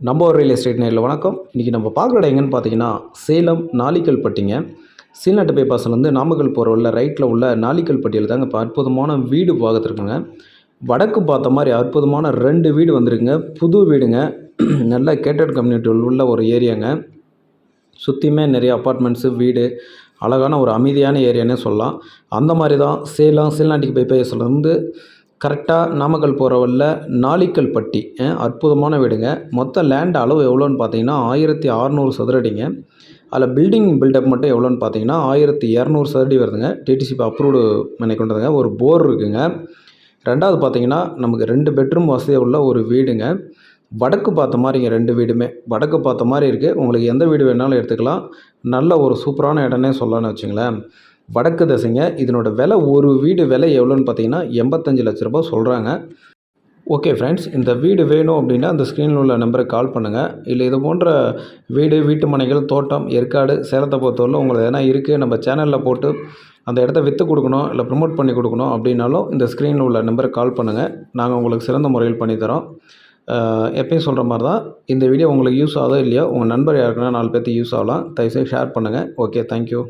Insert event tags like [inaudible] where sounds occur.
நம்ம ஒரு real estate நேரில் வணக்கம். இன்றைக்கி நம்ம பார்க்குற இடம் எங்கன்னு பார்த்தீங்கன்னா சேலம் நாலிக்கல் பட்டிங்க சீல்நாட்டு பைபாஸ்லேருந்து நாமக்கல் போகிற உள்ள ரைட்டில் உள்ள நாலிக்கல் பட்டியில் தாங்க இப்போ அற்புதமான வீடு பார்த்துருக்குங்க வடக்கு பார்த்த மாதிரி அற்புதமான ரெண்டு வீடு வந்திருக்குங்க. புது வீடுங்க. [clears throat] நல்ல கேட்டட் கம்யூனிட்டி உள்ள ஒரு ஏரியாங்க சுற்றியுமே நிறைய அப்பார்ட்மெண்ட்ஸு வீடு. அழகான ஒரு அமைதியான ஏரியானே சொல்லலாம். அந்த மாதிரி தான் சேலம் சீல்நாட்டுக்கு பைபாஸ்லேருந்து கரெக்டாக நாமக்கல் போகிற வழியில் நாளிக்கல் பட்டி அற்புதமான வீடுங்க. மொத்த லேண்ட் அளவு எவ்வளோன்னு பார்த்தீங்கன்னா ஆயிரத்தி அறநூறு சதுரடிங்க. அதில் பில்டிங் பில்டப் மட்டும் எவ்வளோன்னு பார்த்தீங்கன்னா ஆயிரத்தி இரநூறு சதுரடி வருதுங்க. டிடிசிபி அப்ரூவ்டு பண்ணி கொண்டதுங்க. ஒரு போர் இருக்குங்க. ரெண்டாவது பார்த்தீங்கன்னா நமக்கு ரெண்டு பெட்ரூம் வசதி உள்ள ஒரு வீடுங்க. வடக்கு பார்த்த மாதிரிங்க ரெண்டு வீடுமே. வடக்கு பார்த்த மாதிரி இருக்குது உங்களுக்கு எந்த வீடு வேணாலும் எடுத்துக்கலாம். நல்ல ஒரு சூப்பரான இடம்னே சொல்லலாம்னு வச்சுங்களேன். வடக்கு திசைங்க. இதனோட விலை ஒரு வீடு விலை எவ்வளோன்னு பார்த்தீங்கன்னா எண்பத்தஞ்சு லட்ச ரூபா சொல்கிறாங்க ஓகே ஃப்ரெண்ட்ஸ் இந்த வீடு வேணும் அப்படின்னா அந்த ஸ்க்ரீனில் உள்ள நம்பருக்கு கால் பண்ணுங்கள் இல்லை இது போன்ற வீடு வீட்டு மனைகள் தோட்டம் ஏற்காடு சேலத்தை பொறுத்தவரை உங்களுக்கு எதனா இருக்குது நம்ம சேனலில் போட்டு அந்த இடத்த விற்று கொடுக்கணும் இல்லை ப்ரமோட் பண்ணி கொடுக்கணும் அப்படின்னாலும் இந்த ஸ்க்ரீனில் உள்ள நம்பருக்கு கால் பண்ணுங்கள் நாங்கள் உங்களுக்கு சிறந்த முறையில் பண்ணித்தரோம் எப்பயும் சொல்கிற மாதிரி தான் இந்த வீடியோ உங்களுக்கு யூஸ் ஆகுதோ இல்லையோ உங்கள் நண்பர் யாருக்குன்னா நாலு பேர்த்துக்கு யூஸ் ஆகலாம். தயவுசெய்து ஷேர் பண்ணுங்கள் ஓகே தேங்க்யூ